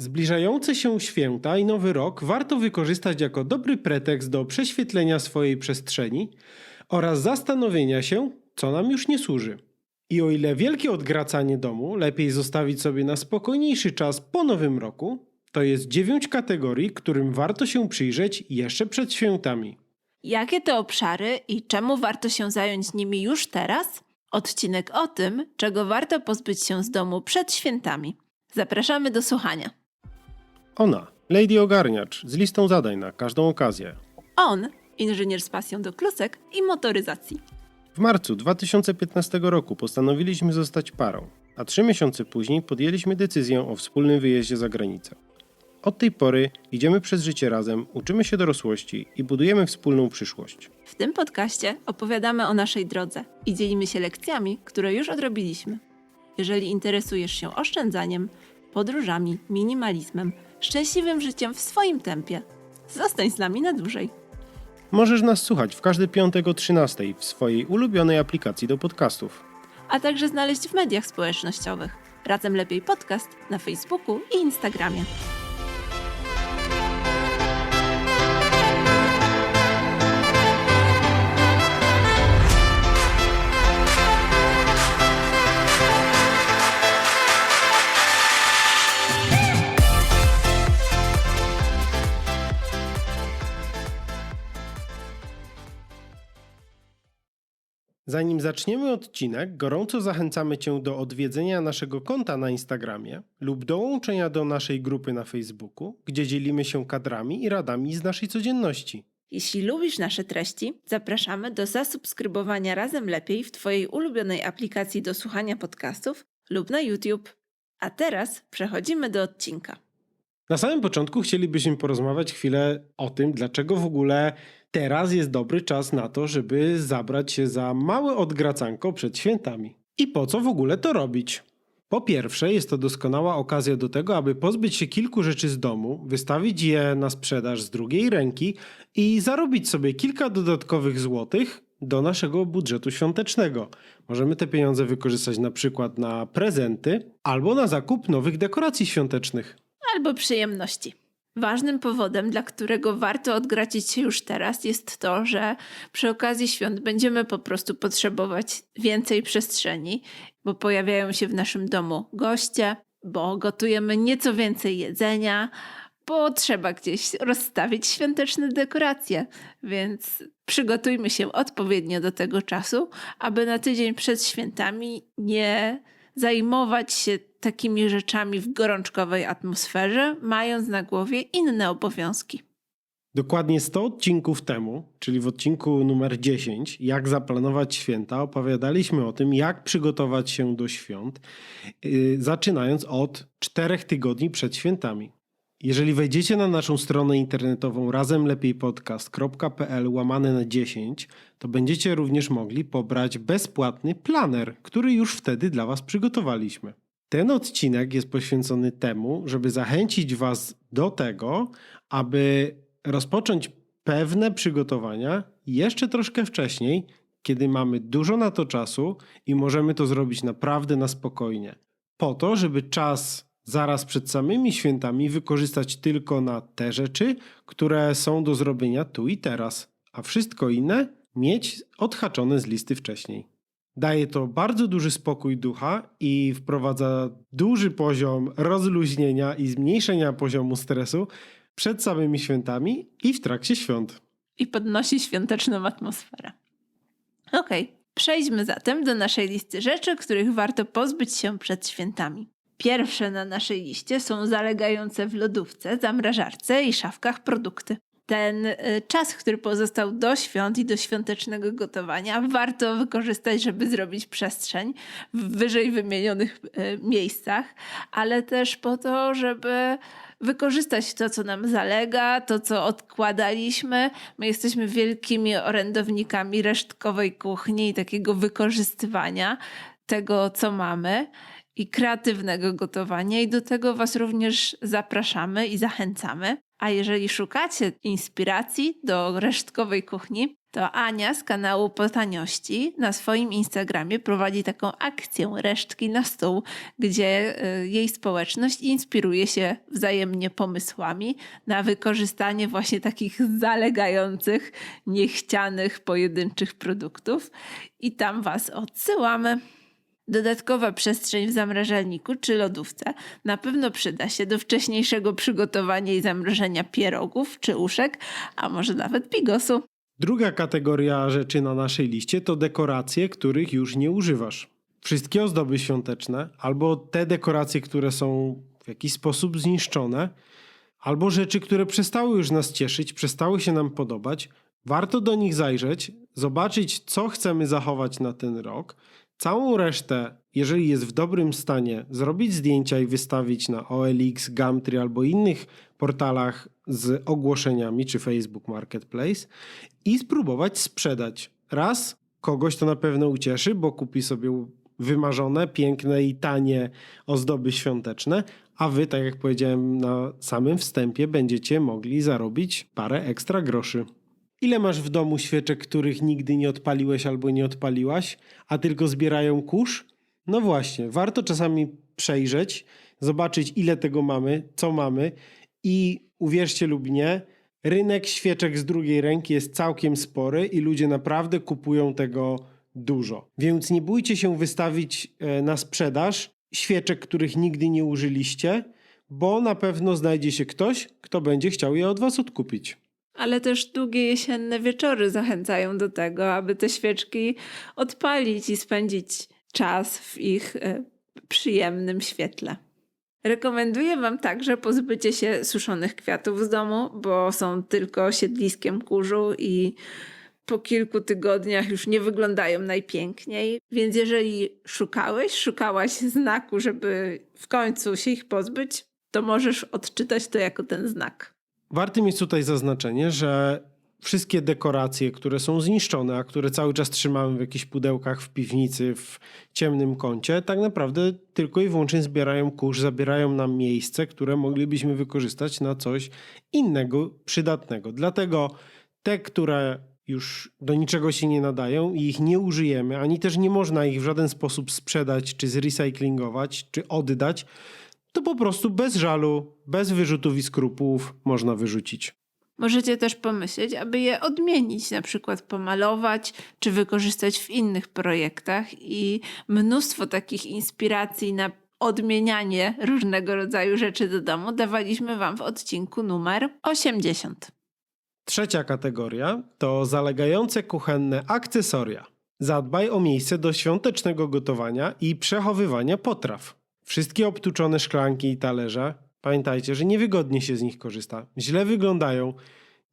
Zbliżające się święta i nowy rok warto wykorzystać jako dobry pretekst do prześwietlenia swojej przestrzeni oraz zastanowienia się, co nam już nie służy. I o ile wielkie odgracanie domu lepiej zostawić sobie na spokojniejszy czas po nowym roku, to jest dziewięć kategorii, którym warto się przyjrzeć jeszcze przed świętami. Jakie to obszary i czemu warto się zająć nimi już teraz? Odcinek o tym, czego warto pozbyć się z domu przed świętami. Zapraszamy do słuchania. Ona, Lady Ogarniacz, z listą zadań na każdą okazję. On, inżynier z pasją do klusek i motoryzacji. W marcu 2015 roku postanowiliśmy zostać parą, a trzy miesiące później podjęliśmy decyzję o wspólnym wyjeździe za granicę. Od tej pory idziemy przez życie razem, uczymy się dorosłości i budujemy wspólną przyszłość. W tym podcaście opowiadamy o naszej drodze i dzielimy się lekcjami, które już odrobiliśmy. Jeżeli interesujesz się oszczędzaniem, podróżami, minimalizmem, szczęśliwym życiem w swoim tempie, zostań z nami na dłużej. Możesz nas słuchać w każdy piątek o 13 w swojej ulubionej aplikacji do podcastów. a także znaleźć w mediach społecznościowych. Razem Lepiej Podcast na Facebooku i Instagramie. Zanim zaczniemy odcinek, gorąco zachęcamy Cię do odwiedzenia naszego konta na Instagramie lub dołączenia do naszej grupy na Facebooku, gdzie dzielimy się kadrami i radami z naszej codzienności. Jeśli lubisz nasze treści, zapraszamy do zasubskrybowania Razem Lepiej w Twojej ulubionej aplikacji do słuchania podcastów lub na YouTube. A teraz przechodzimy do odcinka. Na samym początku chcielibyśmy porozmawiać chwilę o tym, dlaczego w ogóle teraz jest dobry czas na to, żeby zabrać się za małe odgracanko przed świętami. I po co w ogóle to robić? Po pierwsze, jest to doskonała okazja do tego, aby pozbyć się kilku rzeczy z domu, wystawić je na sprzedaż z drugiej ręki i zarobić sobie kilka dodatkowych złotych do naszego budżetu świątecznego. Możemy te pieniądze wykorzystać na przykład na prezenty albo na zakup nowych dekoracji świątecznych. Albo przyjemności. Ważnym powodem, dla którego warto odgracić się już teraz, jest to, że przy okazji świąt będziemy po prostu potrzebować więcej przestrzeni, bo pojawiają się w naszym domu goście, bo gotujemy nieco więcej jedzenia, bo trzeba gdzieś rozstawić świąteczne dekoracje. Więc przygotujmy się odpowiednio do tego czasu, aby na tydzień przed świętami nie zajmować się takimi rzeczami w gorączkowej atmosferze, mając na głowie inne obowiązki. Dokładnie 100 odcinków temu, czyli w odcinku numer 10, jak zaplanować święta, opowiadaliśmy o tym, jak przygotować się do świąt, yy, zaczynając od czterech tygodni przed świętami. Jeżeli wejdziecie na naszą stronę internetową razemlepejpodcast.pl łamane na 10, to będziecie również mogli pobrać bezpłatny planer, który już wtedy dla Was przygotowaliśmy. Ten odcinek jest poświęcony temu, żeby zachęcić Was do tego, aby rozpocząć pewne przygotowania jeszcze troszkę wcześniej, kiedy mamy dużo na to czasu i możemy to zrobić naprawdę na spokojnie. Po to, żeby czas zaraz przed samymi świętami wykorzystać tylko na te rzeczy, które są do zrobienia tu i teraz, a wszystko inne mieć odhaczone z listy wcześniej. Daje to bardzo duży spokój ducha i wprowadza duży poziom rozluźnienia i zmniejszenia poziomu stresu przed samymi świętami i w trakcie świąt. I podnosi świąteczną atmosferę. Okej, przejdźmy zatem do naszej listy rzeczy, których warto pozbyć się przed świętami. Pierwsze na naszej liście są zalegające w lodówce, zamrażarce i szafkach produkty. Ten y, czas, który pozostał do świąt i do świątecznego gotowania, warto wykorzystać, żeby zrobić przestrzeń w wyżej wymienionych y, miejscach, ale też po to, żeby wykorzystać to, co nam zalega, to, co odkładaliśmy. My jesteśmy wielkimi orędownikami resztkowej kuchni i takiego wykorzystywania tego, co mamy i kreatywnego gotowania, i do tego Was również zapraszamy i zachęcamy. A jeżeli szukacie inspiracji do resztkowej kuchni, to Ania z kanału Po Taniości na swoim Instagramie prowadzi taką akcję Resztki na stół, gdzie y, jej społeczność inspiruje się wzajemnie pomysłami na wykorzystanie właśnie takich zalegających, niechcianych pojedynczych produktów i tam Was odsyłamy. Dodatkowa przestrzeń w zamrażalniku czy lodówce na pewno przyda się do wcześniejszego przygotowania i zamrożenia pierogów czy uszek, a może nawet bigosu. Druga kategoria rzeczy na naszej liście to dekoracje, których już nie używasz. Wszystkie ozdoby świąteczne, albo te dekoracje, które są w jakiś sposób zniszczone, albo rzeczy, które przestały już nas cieszyć, przestały się nam podobać. Warto do nich zajrzeć, zobaczyć, co chcemy zachować na ten rok. Całą resztę, jeżeli jest w dobrym stanie, zrobić zdjęcia i wystawić na OLX, Gumtree albo innych portalach z ogłoszeniami czy Facebook Marketplace i spróbować sprzedać. Raz, kogoś to na pewno ucieszy, bo kupi sobie wymarzone, piękne i tanie ozdoby świąteczne, a wy, tak jak powiedziałem na samym wstępie, będziecie mogli zarobić parę ekstra groszy. Ile masz w domu świeczek, których nigdy nie odpaliłeś albo nie odpaliłaś, a tylko zbierają kurz? No właśnie, warto czasami przejrzeć, zobaczyć ile tego mamy, co mamy i uwierzcie lub nie, rynek świeczek z drugiej ręki jest całkiem spory i ludzie naprawdę kupują tego dużo. Więc nie bójcie się wystawić e, na sprzedaż świeczek, których nigdy nie użyliście, bo na pewno znajdzie się ktoś, kto będzie chciał je od was odkupić. Ale też długie jesienne wieczory zachęcają do tego, aby te świeczki odpalić i spędzić czas w ich e, przyjemnym świetle. Rekomenduję Wam także pozbycie się suszonych kwiatów z domu, bo są tylko siedliskiem kurzu i po kilku tygodniach już nie wyglądają najpiękniej. Więc jeżeli szukałeś, szukałaś znaku, żeby w końcu się ich pozbyć, to możesz odczytać to jako ten znak. Wartym jest tutaj zaznaczenie, że wszystkie dekoracje, które są zniszczone, a które cały czas trzymamy w jakichś pudełkach w piwnicy, w ciemnym kącie, tak naprawdę tylko i wyłącznie zbierają kurz, zabierają nam miejsce, które moglibyśmy wykorzystać na coś innego, przydatnego. Dlatego te, które już do niczego się nie nadają i ich nie użyjemy, ani też nie można ich w żaden sposób sprzedać, czy zrecyklingować, czy oddać, to po prostu bez żalu, bez wyrzutów i skrupułów można wyrzucić. Możecie też pomyśleć, aby je odmienić, na przykład pomalować czy wykorzystać w innych projektach i mnóstwo takich inspiracji na odmienianie różnego rodzaju rzeczy do domu dawaliśmy Wam w odcinku numer 80. Trzecia kategoria to zalegające kuchenne akcesoria. Zadbaj o miejsce do świątecznego gotowania i przechowywania potraw. Wszystkie obtuczone szklanki i talerze, pamiętajcie, że niewygodnie się z nich korzysta. Źle wyglądają.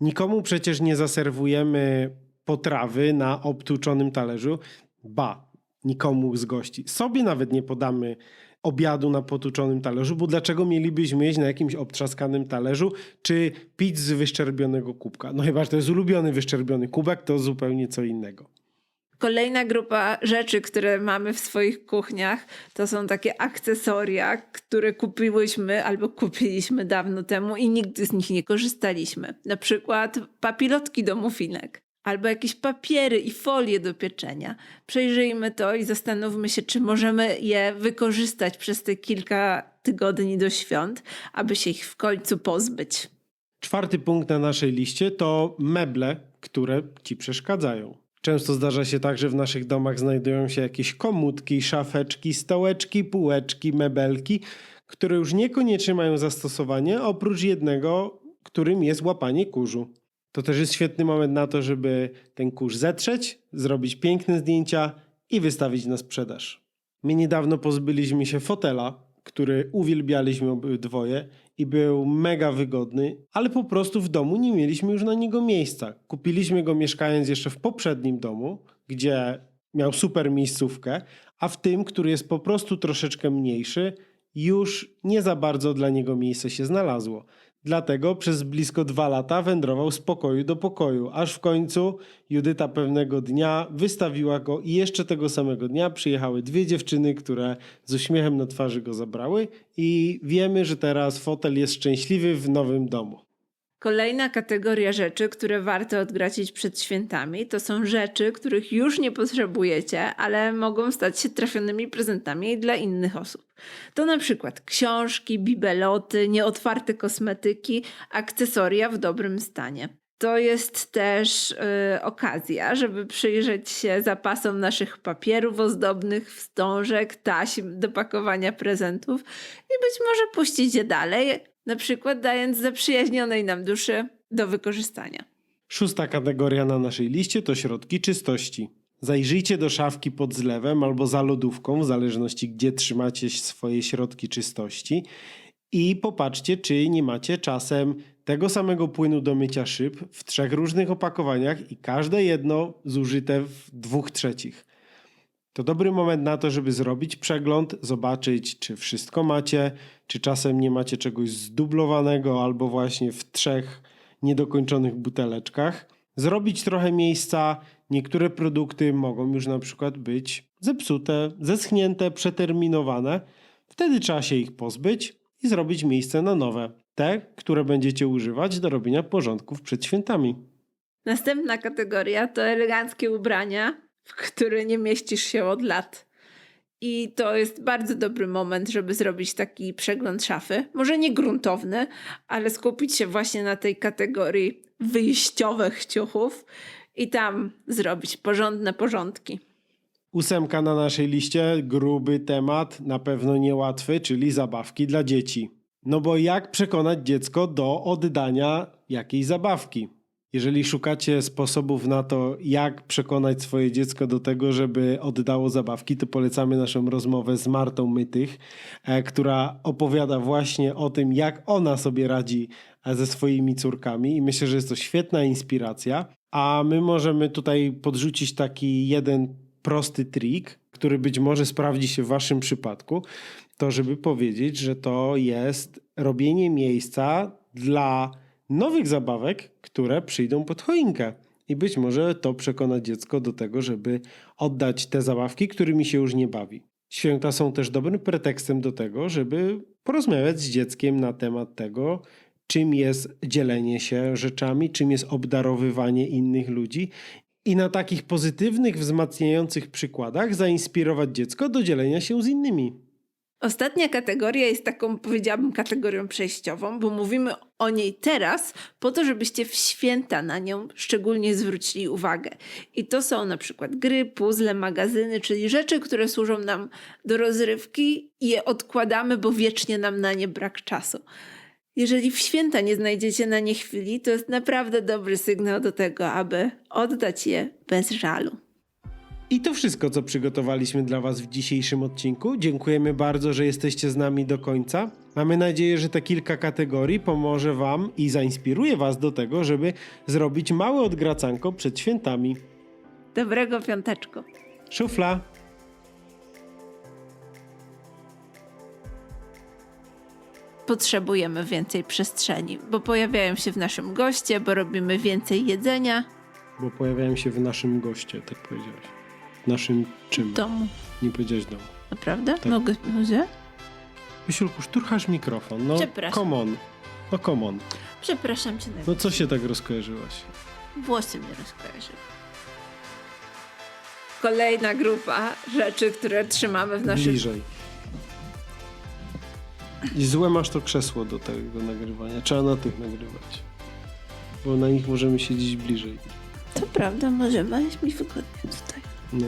Nikomu przecież nie zaserwujemy potrawy na obtłuczonym talerzu. Ba, nikomu z gości. Sobie nawet nie podamy obiadu na potłuczonym talerzu, bo dlaczego mielibyśmy jeść na jakimś obtrzaskanym talerzu, czy pić z wyszczerbionego kubka? No chyba, że to jest ulubiony wyszczerbiony kubek, to zupełnie co innego. Kolejna grupa rzeczy, które mamy w swoich kuchniach, to są takie akcesoria, które kupiłyśmy albo kupiliśmy dawno temu i nigdy z nich nie korzystaliśmy. Na przykład papilotki do mufinek. Albo jakieś papiery i folie do pieczenia. Przejrzyjmy to i zastanówmy się, czy możemy je wykorzystać przez te kilka tygodni do świąt, aby się ich w końcu pozbyć. Czwarty punkt na naszej liście to meble, które ci przeszkadzają. Często zdarza się tak, że w naszych domach znajdują się jakieś komódki, szafeczki, stołeczki, półeczki, mebelki, które już niekoniecznie mają zastosowanie, oprócz jednego, którym jest łapanie kurzu. To też jest świetny moment na to, żeby ten kurz zetrzeć, zrobić piękne zdjęcia i wystawić na sprzedaż. My niedawno pozbyliśmy się fotela, który uwielbialiśmy obydwoje i był mega wygodny, ale po prostu w domu nie mieliśmy już na niego miejsca. Kupiliśmy go mieszkając jeszcze w poprzednim domu, gdzie miał super miejscówkę, a w tym, który jest po prostu troszeczkę mniejszy, już nie za bardzo dla niego miejsce się znalazło. Dlatego przez blisko dwa lata wędrował z pokoju do pokoju, aż w końcu Judyta pewnego dnia wystawiła go i jeszcze tego samego dnia przyjechały dwie dziewczyny, które z uśmiechem na twarzy go zabrały i wiemy, że teraz fotel jest szczęśliwy w nowym domu. Kolejna kategoria rzeczy, które warto odgracić przed świętami, to są rzeczy, których już nie potrzebujecie, ale mogą stać się trafionymi prezentami dla innych osób. To na przykład książki, bibeloty, nieotwarte kosmetyki, akcesoria w dobrym stanie. To jest też y, okazja, żeby przyjrzeć się zapasom naszych papierów ozdobnych, wstążek, taśm do pakowania prezentów i być może puścić je dalej, na przykład dając zaprzyjaźnionej nam duszy do wykorzystania. Szósta kategoria na naszej liście to środki czystości. Zajrzyjcie do szafki pod zlewem albo za lodówką, w zależności gdzie trzymacie swoje środki czystości i popatrzcie, czy nie macie czasem tego samego płynu do mycia szyb w trzech różnych opakowaniach i każde jedno zużyte w dwóch trzecich. To dobry moment na to, żeby zrobić przegląd, zobaczyć, czy wszystko macie, czy czasem nie macie czegoś zdublowanego albo właśnie w trzech niedokończonych buteleczkach. Zrobić trochę miejsca. Niektóre produkty mogą już na przykład być zepsute, zeschnięte, przeterminowane. Wtedy trzeba się ich pozbyć i zrobić miejsce na nowe. Te, które będziecie używać do robienia porządków przed świętami. Następna kategoria to eleganckie ubrania, w które nie mieścisz się od lat. I to jest bardzo dobry moment, żeby zrobić taki przegląd szafy. Może nie gruntowny, ale skupić się właśnie na tej kategorii wyjściowych ciuchów i tam zrobić porządne porządki. Ósemka na naszej liście, gruby temat, na pewno niełatwy, czyli zabawki dla dzieci. No bo jak przekonać dziecko do oddania jakiejś zabawki? Jeżeli szukacie sposobów na to, jak przekonać swoje dziecko do tego, żeby oddało zabawki, to polecamy naszą rozmowę z Martą Mytych, e, która opowiada właśnie o tym, jak ona sobie radzi e, ze swoimi córkami i myślę, że jest to świetna inspiracja. A my możemy tutaj podrzucić taki jeden prosty trik, który być może sprawdzi się w waszym przypadku, to żeby powiedzieć, że to jest robienie miejsca dla nowych zabawek, które przyjdą pod choinkę. I być może to przekona dziecko do tego, żeby oddać te zabawki, którymi się już nie bawi. Święta są też dobrym pretekstem do tego, żeby porozmawiać z dzieckiem na temat tego, czym jest dzielenie się rzeczami, czym jest obdarowywanie innych ludzi i na takich pozytywnych, wzmacniających przykładach zainspirować dziecko do dzielenia się z innymi. Ostatnia kategoria jest taką, powiedziałabym, kategorią przejściową, bo mówimy o niej teraz po to, żebyście w święta na nią szczególnie zwrócili uwagę. I to są na przykład gry, puzzle, magazyny, czyli rzeczy, które służą nam do rozrywki i je odkładamy, bo wiecznie nam na nie brak czasu. Jeżeli w święta nie znajdziecie na nie chwili, to jest naprawdę dobry sygnał do tego, aby oddać je bez żalu. I to wszystko, co przygotowaliśmy dla Was w dzisiejszym odcinku. Dziękujemy bardzo, że jesteście z nami do końca. Mamy nadzieję, że te kilka kategorii pomoże Wam i zainspiruje Was do tego, żeby zrobić małe odgracanko przed świętami. Dobrego piąteczku. Szufla! Potrzebujemy więcej przestrzeni, bo pojawiają się w naszym goście, bo robimy więcej jedzenia Bo pojawiają się w naszym goście, tak powiedziałeś. W naszym czym? domu. Nie powiedziałeś domu. Naprawdę? Tak. Mogę? Może? Wysiulku, szturchasz mikrofon. No, Przepraszam. come on. No, come on. Przepraszam cię. No, co się tak rozkojarzyłaś? Włosy mnie rozkojarzyły. Kolejna grupa rzeczy, które trzymamy w naszych... Bliżej. I złe masz to krzesło do tego nagrywania. Trzeba na tych nagrywać. Bo na nich możemy siedzieć bliżej. To prawda, możemy, jest mi wygodnie tutaj. No.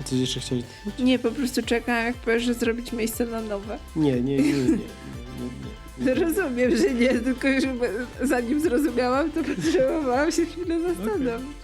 A coś jeszcze chciałeś? Nie, po prostu czekam, jak powiesz, że zrobić miejsce na nowe. Nie, nie, nie, nie. nie. Rozumiem, że nie, tylko żeby zanim zrozumiałam, to potrzebowałam się chwilę zastanowić.